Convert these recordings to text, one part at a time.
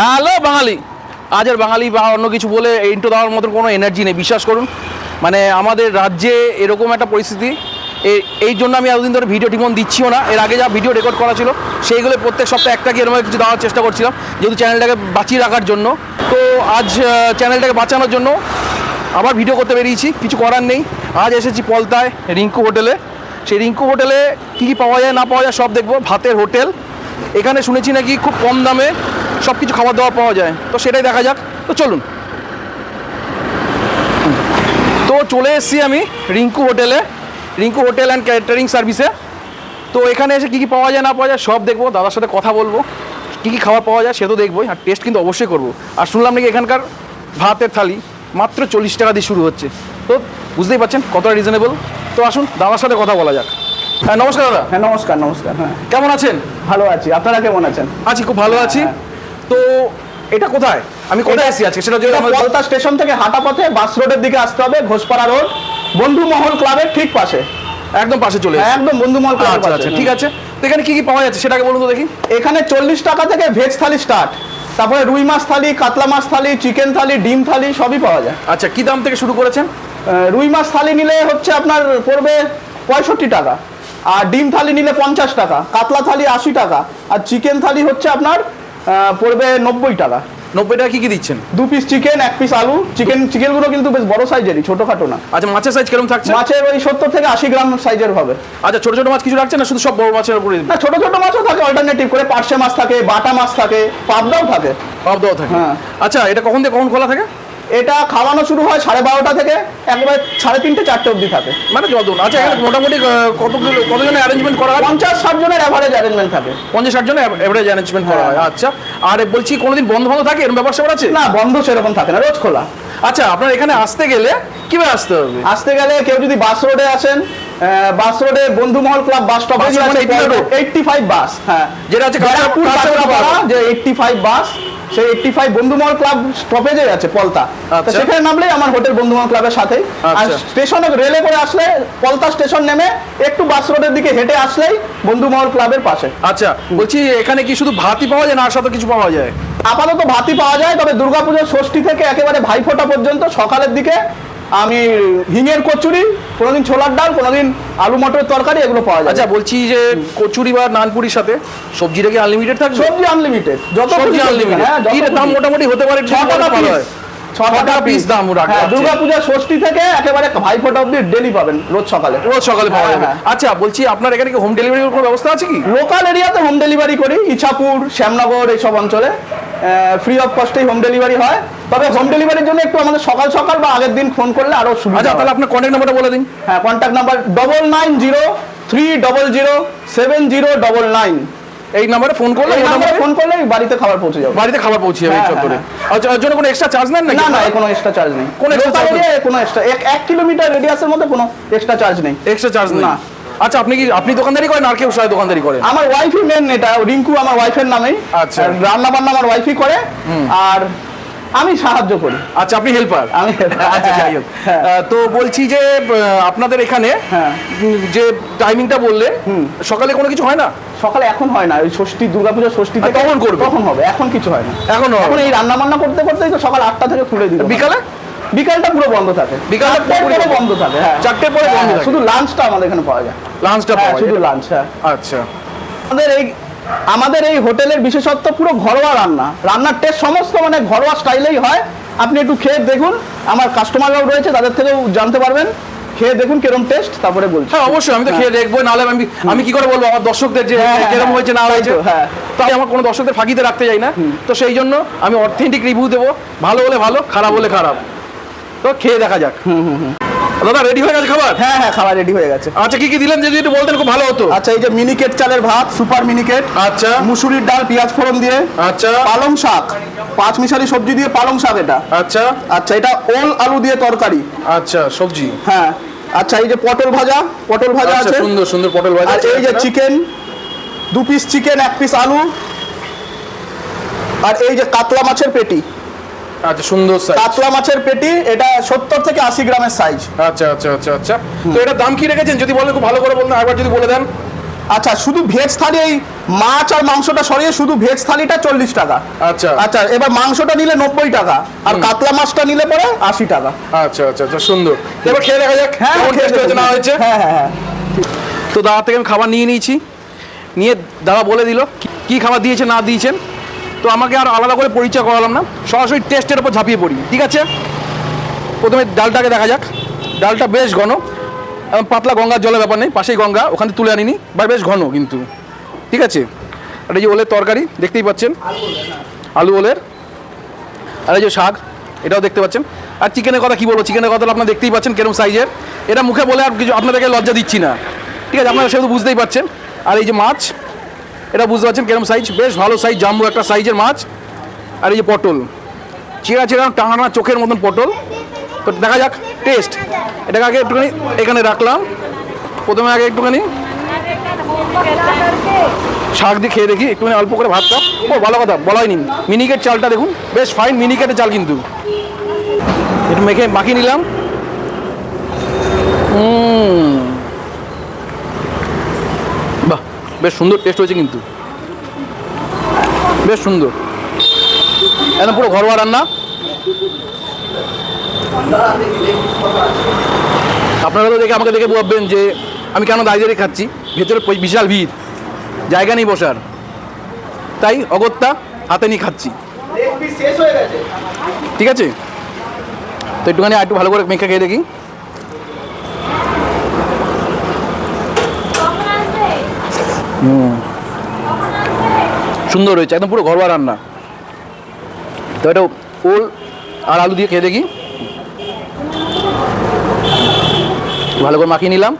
Hello বাঙালি। আজ আর বাঙালি বা অন্য কিছু বলে ইন্টো দেওয়ার মতন কোনো এনার্জি নেই। বিশ্বাস করুন মানে আমাদের রাজ্যে এরকম একটা পরিস্থিতি এই জন্য আমি এতদিন ধরে ভিডিও ঠিকমন দিচ্ছিও না। এর আগে যা ভিডিও রেকর্ড করা ছিল, সেইগুলো প্রত্যেক সপ্তাহে একটা কি এরকম কিছু দেওয়ার চেষ্টা করছিলাম, যেহেতু চ্যানেলটাকে বাঁচিয়ে রাখার জন্য। তো আজ চ্যানেলটাকে বাঁচানোর জন্য আবার ভিডিও করতে বেরিয়েছি। কিছু করার নেই। আজ এসেছি পলতায়, রিঙ্কু হোটেলে। সেই রিঙ্কু হোটেলে কী কী পাওয়া যায়, না পাওয়া যায় সব দেখব। ভাতের হোটেল। এখানে শুনেছি নাকি খুব কম দামে সব কিছু খাবার দাবার পাওয়া যায়। তো সেটাই দেখা যাক। তো চলুন। তো চলে এসেছি আমি রিঙ্কু হোটেলে। রিঙ্কু হোটেল অ্যান্ড ক্যাটারিং সার্ভিসে তো এখানে এসে কী কী পাওয়া যায় না পাওয়া যায় সব দেখব। দাদার সাথে কথা বলব। কী কী খাবার পাওয়া যায় সে তো দেখবোই। আর টেস্ট কিন্তু অবশ্যই করব। আর শুনলাম নাকি এখানকার ভাতের থালি মাত্র চল্লিশ টাকা দিয়ে শুরু হচ্ছে। তো বুঝতেই পারছেন কতটা রিজনেবল তো আসুন দাদার সাথে কথা বলা যাক। হ্যাঁ নমস্কার দাদা। হ্যাঁ নমস্কার নমস্কার হ্যাঁ। কেমন আছেন? ভালো আছি। আপনারা কেমন আছেন? আছি খুব ভালো আছি। তো এটা কোথায়? আমি কোথায় এসেছি আজকে? সেটা যেটা কলতা স্টেশন থেকে হাঁটা পথে বাস রোডের দিকে আসতে হবে ঘোষপাড়া রোড বন্ধু মহল ক্লাবের ঠিক পাশে। একদম পাশে চলে একদম বন্ধু মহল ক্লাবের আচ্ছা পাশে। আচ্ছা ঠিক আছে। তো এখানে কি কি পাওয়া যাচ্ছে সেটাকে বলুন তো দেখি। এখানে চল্লিশ টাকা থেকে ভেজ থালি স্টার্ট তারপরে রুই মাছ থালি কাতলা মাছ থালি চিকেন থালি ডিম থালি সবই পাওয়া যায়। আচ্ছা কি দাম থেকে শুরু করেছেন? রুই মাছ থালি নিলে হচ্ছে আপনার পড়বে পঁয়ষট্টি টাকা আর ডিম থালি নিলে পঞ্চাশ টাকা কাতলা থালি আশি টাকা আর চিকেন থালি হচ্ছে আপনার পড়বে নব্বই টাকা। নব্বই টাকা কি কি দিচ্ছেন? দু পিস চিকেন এক পিস আলু। চিকেন চিকেনগুলো কিন্তু বেশ বড় সাইজেরই ছোটোখাটো না। আচ্ছা মাছের সাইজ কীরকম থাকছে? মাছের ওই সত্তর থেকে আশি গ্রাম সাইজের হবে। আচ্ছা ছোট ছোট মাছ কিছু রাখছেন না শুধু সব বড় মাছের উপরে? না ছোট ছোট মাছও থাকে অল্টারনেটিভ করে পার্শে মাছ থাকে বাটা মাছ থাকে পাবদাও থাকে। পাবদাও থাকে। হ্যাঁ। আচ্ছা এটা কখন থেকে কখন খোলা থাকে? এটা খাওয়ানো শুরু হয় সাড়ে বারোটা থেকে একবারে সাড়ে তিনটে চারটে অবধি থাকে। মানে দেবো আচ্ছা এখানে মোটামুটি কতগুলো কতজনের অ্যারেঞ্জমেন্ট করা হয়? পঞ্চাশ ষাট জনের অ্যাভারেজ অ্যারেঞ্জমেন্ট থাকে। পঞ্চাশ ষাট জন এভারেজ অ্যারেঞ্জমেন্ট করা হয়। আচ্ছা আর বলছি কোনোদিন বন্ধ বন্ধ থাকে? এরকম ব্যাপার স্যাপার আছে? না বন্ধ সেরকম থাকে না রোজ খোলা। আচ্ছা আপনার এখানে আসতে গেলে কীভাবে আসতে হবে? আসতে গেলে কেউ যদি বাস রোডে আসেন বাস রোডে Bandhumahal club bus stop bus road 85 road? Eighty five bus হ্যাঁ। যেটা। কাঁচরাপাড়া যে এইটটি ফাইভ বাস। সেই এইটটি ফাইভ বন্ধুমহল ক্লাব স্টপেজে আছে পলতা আচ্ছা। সেখানে নামলেই আমার হোটেল বন্ধুমহল ক্লাবের সাথেই আর আচ্ছা। স্টেশনে রেলে করে আসলে পলতা স্টেশন নেমে একটু বাস রোডের দিকে হেঁটে আসলেই বন্ধুমহল ক্লাবের পাশে আচ্ছা বলছি এখানে কি শুধু ভাতই পাওয়া যায় না আর সাথে কিছু পাওয়া যায় আপাতত ভাতি পাওয়া যায় তবে দুর্গাপুজোর ষষ্ঠী থেকে একেবারে ভাইফোঁটা পর্যন্ত সকালের দিকে আমি হিঙের কচুরি কোনোদিন ছোলার ডাল কোনোদিন আলু মটরের তরকারি এগুলো পাওয়া যায়। আচ্ছা বলছি যে কচুরি বা নানপুরির সাথে সবজিটা কি আনলিমিটেড থাকবে? সবজি আনলিমিটেড যত সবজি আনলিমিটেড হ্যাঁ। দাম মোটামুটি হতে পারে ছ টাকা ভালো পিস হয়। টাকা পিস দাম রাখা হ্যাঁ আছে। দুর্গাপূজার ষষ্ঠী থেকে একেবারে ভাই ভাইফোঁটা অব্দি ডেলি পাবেন রোজ সকালে। রোজ সকালে পাওয়া হ্যাঁ, যাবে। হ্যাঁ। আচ্ছা বলছি আপনার এখানে কি হোম ডেলিভারির কোনো ব্যবস্থা আছে কি? লোকাল এরিয়াতে হোম ডেলিভারি করি ইছাপুর শ্যামনগর এইসব অঞ্চলে। ফ্রি অফ কস্টেই হোম ডেলিভারি হয়। তবে হোম ডেলিভারির জন্য একটু আমাদের সকাল সকাল বা আগের দিন ফোন করলে আরও সুবিধা আচ্ছা তাহলে আপনার কন্ট্যাক্ট নাম্বারটা বলে দিন। হ্যাঁ contact number double nine zero three double zero seven zero double nine এই নাম্বারে ফোন করলে এই নাম্বারে ফোন করলে বাড়িতে খাবার পৌঁছে যাবে। বাড়িতে খাবার পৌঁছে যাবে এই হ্যাঁ, চত্বরে হ্যাঁ, আচ্ছা এর জন্য কোনো এক্সট্রা চার্জ নেন নাকি? না না কোনো এক্সট্রা চার্জ নেই। কোনো নেই? কোনো এক্সট্রা এক এক কিলোমিটার রেডিয়াসের মধ্যে কোনো এক্সট্রা চার্জ নেই। এক্সট্রা চার্জ নেই? না। আচ্ছা আপনি কি আপনি দোকানদারি করেন আর কেউ সাথে দোকানদারি করেন আমার ওয়াইফই মেন এটা রিঙ্কু আমার ওয়াইফের নামেই। আচ্ছা। রান্না বান্না আমার ওয়াইফই করে। আর আমি সাহায্য করি। আচ্ছা আপনি হেল্পার আমি আচ্ছা যাই হোক। হ্যাঁ। তো বলছি যে আপনাদের এখানে হ্যাঁ। যে টাইমিংটা বললে সকালে কোনো কিছু হয় না? সকালে এখন হয় না ওই ষষ্ঠী দুর্গাপূজা ষষ্ঠী আর থেকে তখন করবে? তখন হবে? এখন কিছু হয় না। এখন? এখন এই রান্না বান্না করতে করতেই তো সকাল আটটা থেকে খুলে দিই বিকালে? বিকালটা পুরো বন্ধ থাকে। বিকালটা পুরোপুরি বন্ধ। থাকে হ্যাঁ। চারটের পরে হ্যাঁ, বন্ধ হ্যাঁ। শুধু লাঞ্চটা আমাদের এখানে পাওয়া যায়। লাঞ্চটা হ্যাঁ পাওয়া শুধু লাঞ্চ হ্যাঁ। আচ্ছা। আমাদের এই আমাদের এই হোটেলের বিশেষত্ব পুরো ঘরোয়া রান্না। রান্নার টেস্ট সমস্ত মানে ঘরোয়া স্টাইলেই হয়। আপনি একটু খেয়ে দেখুন আমার কাস্টমাররাও রয়েছে তাদের থেকেও জানতে পারবেন। খেয়ে দেখুন কিরম টেস্ট তারপরে বলছি। হ্যাঁ অবশ্যই আমি তো খেয়ে দেখব নাহলে আমি আমি কি করে বলব আমার দর্শকদের যে হ্যাঁ, হ্যাঁ, হয়েছে না হয়েছে হ্যাঁ। তাই আমার কোনো দর্শকদের ফাঁকিতে রাখতে যাই না। তো সেই জন্য আমি অথেন্টিক রিভিউ দেবো। ভালো হলে ভালো খারাপ হলে খারাপ। তো খেয়ে দেখা যাক। দাদা রেডি হয়ে গেছে খাবার? হ্যাঁ হ্যাঁ খাবার রেডি হয়ে গেছে। আচ্ছা কি কি দিলেন? যদি একটু বলতেন খুব ভালো হতো। আচ্ছা এই যে মিনিকেট চালের ভাত সুপার মিনিকেট আচ্ছা। মুসুরির ডাল পেঁয়াজ ফোড়ন দিয়ে আচ্ছা। পালং শাক পাঁচ মিশালি সবজি দিয়ে পালং শাক এটা। আচ্ছা। আচ্ছা এটা ওল আলু দিয়ে তরকারি। আচ্ছা সবজি। হ্যাঁ। আচ্ছা এই যে পটল ভাজা পটল ভাজা আচ্ছা আছে। সুন্দর সুন্দর পটল ভাজা আর এই যে চিকেন দু পিস চিকেন এক পিস আলু। আর এই যে কাতলা মাছের পেটি। আচ্ছা সুন্দর সাইজ কাতলা মাছের পেটি এটা সত্তর থেকে আশি গ্রামের সাইজ আচ্ছা আচ্ছা আচ্ছা আচ্ছা। তো এটার দাম কি রেখেছেন? যদি বলেন খুব ভালো করে বলতেন একবার যদি বলে দেন। আচ্ছা শুধু ভেজ থালি এই মাছ আর মাংসটা সরিয়ে শুধু ভেজ থালিটা চল্লিশ টাকা। আচ্ছা। আচ্ছা এবার মাংসটা নিলে নব্বই টাকা আর কাতলা মাছটা নিলে পরে আশি টাকা। আচ্ছা আচ্ছা আচ্ছা সুন্দর। এবার খেয়ে দেখা যাক হয়েছে না হয়েছে? হ্যাঁ হ্যাঁ হ্যাঁ। তো দাদা থেকে আমি খাবার নিয়ে নিয়েছি। নিয়ে দাদা বলে দিল কি খাবার দিয়েছে না দিয়েছেন? তো আমাকে আর আলাদা করে পরিচয় করালাম না। সরাসরি টেস্টের উপর ঝাঁপিয়ে পড়ি, ঠিক আছে? প্রথমে ডালটাকে দেখা যাক। ডালটা বেশ ঘন পাতলা গঙ্গার জলের ব্যাপার নেই, পাশেই গঙ্গা, ওখান তুলে আনিনি, বা বেশ ঘন কিন্তু, ঠিক আছে? আর এই যে ওলের তরকারি, দেখতেই পাচ্ছেন? আলু ওলের, আর এই যে শাক, এটাও দেখতে পাচ্ছেন? আর চিকেনের কথা কী বলব? চিকেনের কথা আপনারা দেখতেই পাচ্ছেন কেরম সাইজের এটা মুখে বলে আর কিছু আপনাদেরকে লজ্জা দিচ্ছি না, ঠিক আছে? আপনারা সেহেতু বুঝতেই পাচ্ছেন আর এই যে মাছ এটা বুঝতে পারছেন কেরম সাইজ বেশ ভালো সাইজ জাম্বু একটা সাইজের মাছ। আর এই যে পটল। চেরা চেরা টানা চোখের মতন পটল। তো দেখা যাক টেস্ট এটাকে আগে একটুখানি এখানে রাখলাম। প্রথমে আগে একটুখানি শাক দিয়ে খেয়ে দেখি। একটুখানি অল্প করে ভাতটা ও, ভালো কথা, বলাই নিন মিনিকেট চালটা দেখুন। বেশ ফাইন মিনিকেটের চাল কিন্তু। একটু মেখে মাখিয়ে নিলাম। উম। বাহ বেশ সুন্দর টেস্ট হয়েছে কিন্তু। বেশ সুন্দর। একদম পুরো ঘরোয়া রান্না। আপনারা তো দেখে, আমাকে দেখে ভাববেন যে আমি কেন দাঁড়িয়ে খাচ্ছি। ভেতরে বিশাল ভিড়। জায়গা নেই বসার। তাই অগত্যা হাতে নিয়ে খাচ্ছি। ঠিক আছে? তো একটুখানি আর একটু ভালো করে মেখে খেয়ে দেখি। সুন্দর হয়েছে, একদম পুরো ঘরোয়া রান্না। তো এটা ওল আর আলু দিয়ে খেয়ে দেখি। ভালো করে মাখিয়ে নিলাম।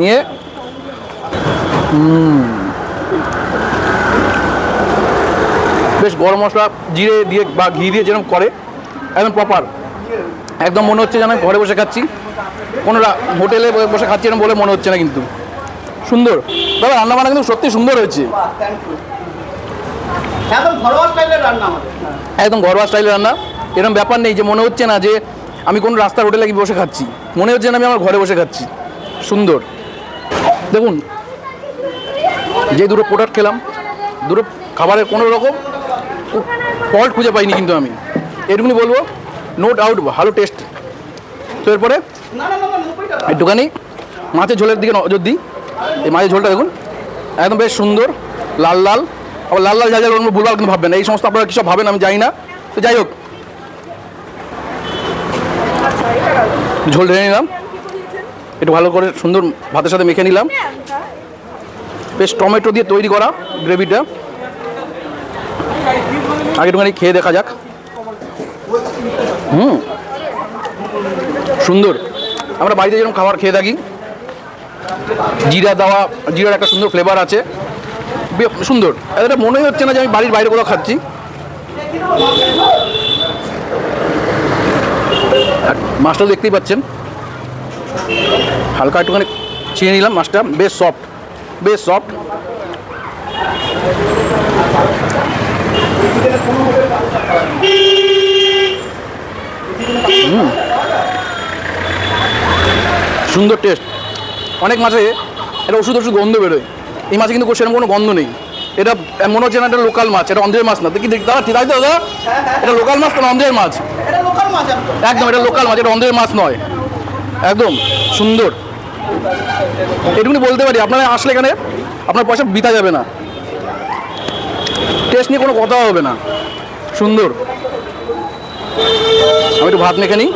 নিয়ে বেশ গরম মশলা, জিরে দিয়ে বা ঘি দিয়ে যেরকম করে, একদম প্রপার একদম মনে হচ্ছে যেন ঘরে বসে খাচ্ছি। কোনোরা হোটেলে বসে খাচ্ছি এরকম বলে মনে হচ্ছে না কিন্তু। সুন্দর। দাদা রান্না বান্না কিন্তু সত্যি সুন্দর হয়েছে। একদম ঘরোয়া স্টাইলের রান্না এরকম ব্যাপার নেই যে মনে হচ্ছে না যে আমি কোনো রাস্তার হোটেলে গিয়ে বসে খাচ্ছি। মনে হচ্ছে না আমি আমার ঘরে বসে খাচ্ছি। সুন্দর। দেখুন যে দুটো প্রোডাক্ট খেলাম দুটো খাবারের কোনো রকম ফল্ট খুঁজে পাইনি কিন্তু আমি। এটুকুনি বলব নো ডাউট ভালো টেস্ট তো এরপরে একটুখানি মাছের ঝোলের দিকে নজর দিই। এই মাছের ঝোলটা দেখুন। একদম বেশ সুন্দর, লাল লাল। আবার লাল লাল যা যা অন্য কিন্তু ভাববেন। এই সমস্ত আপনারা কিছু ভাবেন আমি জানি না। তো যাই হোক। ঝোল ঢেলে নিলাম। একটু ভালো করে সুন্দর ভাতের সাথে মেখে নিলাম। বেশ টমেটো দিয়ে তৈরি করা গ্রেভিটা। আগে একটুখানি খেয়ে দেখা যাক। হুম। সুন্দর। আমরা বাড়িতে যেরকম খাবার খেয়ে থাকি জিরা দেওয়া, জিরার একটা সুন্দর ফ্লেভার আছে। সুন্দর। এটা মনেই হচ্ছে না যে আমি বাড়ির বাইরে কোথাও খাচ্ছি। মাছটা দেখতেই পাচ্ছেন। হালকা একটুখানি ছিঁড়ে নিলাম, মাছটা বেশ সফট বেশ সফট সুন্দর টেস্ট অনেক মাছে এটা ওষুধ ওষুধ গন্ধ বেরোয়। এই মাছে কিন্তু সেরকম কোনো গন্ধ নেই। এটা মনে হচ্ছে না এটা লোকাল মাছ এটা অন্ধ্রের মাছ না। দেখি দেখি দাদা ঠিক আছে দাদা এটা লোকাল মাছ না অন্ধ্রের মাছ? একদম এটা লোকাল মাছ এটা অন্ধ্রের মাছ নয়। একদম সুন্দর। এটুকুনি বলতে পারি আপনারা আসলে এখানে আপনার পয়সা বিতা যাবে না। টেস্ট নিয়ে কোনো কথা হবে না। সুন্দর। আমি একটু ভাত মেখে নিই।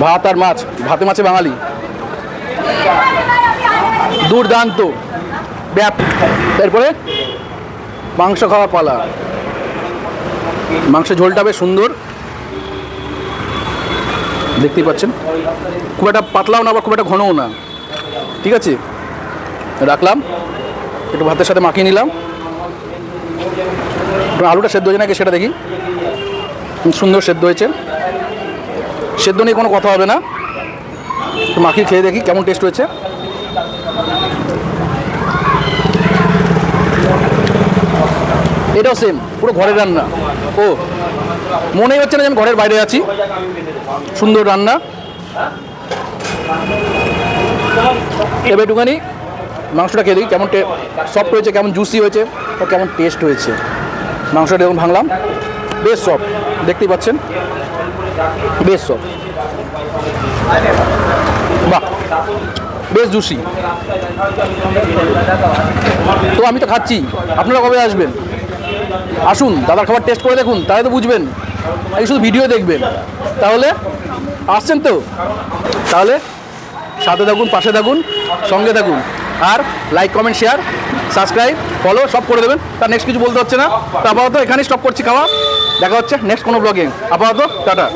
ভাত আর মাছ, ভাতে মাছে বাঙালি। দুর্দান্ত। ব্যাপ। তারপরে মাংস খাওয়া পালা। মাংসের ঝোলটা বেশ সুন্দর। দেখতেই পাচ্ছেন। খুব একটা পাতলাও না বা খুব একটা ঘনও না। ঠিক আছে? রাখলাম। একটু ভাতের সাথে মাখিয়ে নিলাম। আলুটা সেদ্ধ হয়েছে নাকি সেটা দেখি। সুন্দর সেদ্ধ হয়েছে। সেদ্ধ নিয়ে কোনো কথা হবে না। মাখিয়ে খেয়ে দেখি কেমন টেস্ট হয়েছে। এটাও সেম পুরো ঘরের রান্না। ও, মনেই হচ্ছে না যে আমি ঘরের বাইরে আছি। সুন্দর রান্না। এবার একটুখানি মাংসটা খেয়ে দিই কেমন সফট হয়েছে, কেমন জুসি হয়েছে কেমন টেস্ট হয়েছে। মাংসটা এরকম ভাঙলাম। বেশ সফট। দেখতেই পাচ্ছেন? বেশ সফট। বাহ, বেশ জুসি। তো আমি তো খাচ্ছি। আপনারা কবে আসবেন? আসুন, দাদার খাবার টেস্ট করে দেখুন, তাহলে তো বুঝবেন। এই শুধু ভিডিও দেখবেন। তাহলে, আসছেন তো? তাহলে, সাথে থাকুন, পাশে থাকুন, সঙ্গে থাকুন। আর like comment share subscribe follow সব করে দেবেন। তার নেক্সট কিছু বলতে হচ্ছে না। তো আপাতত এখানেই স্টপ করছি খাওয়া। দেখা হচ্ছে নেক্সট কোনো ব্লগিং আপাতত টাটা।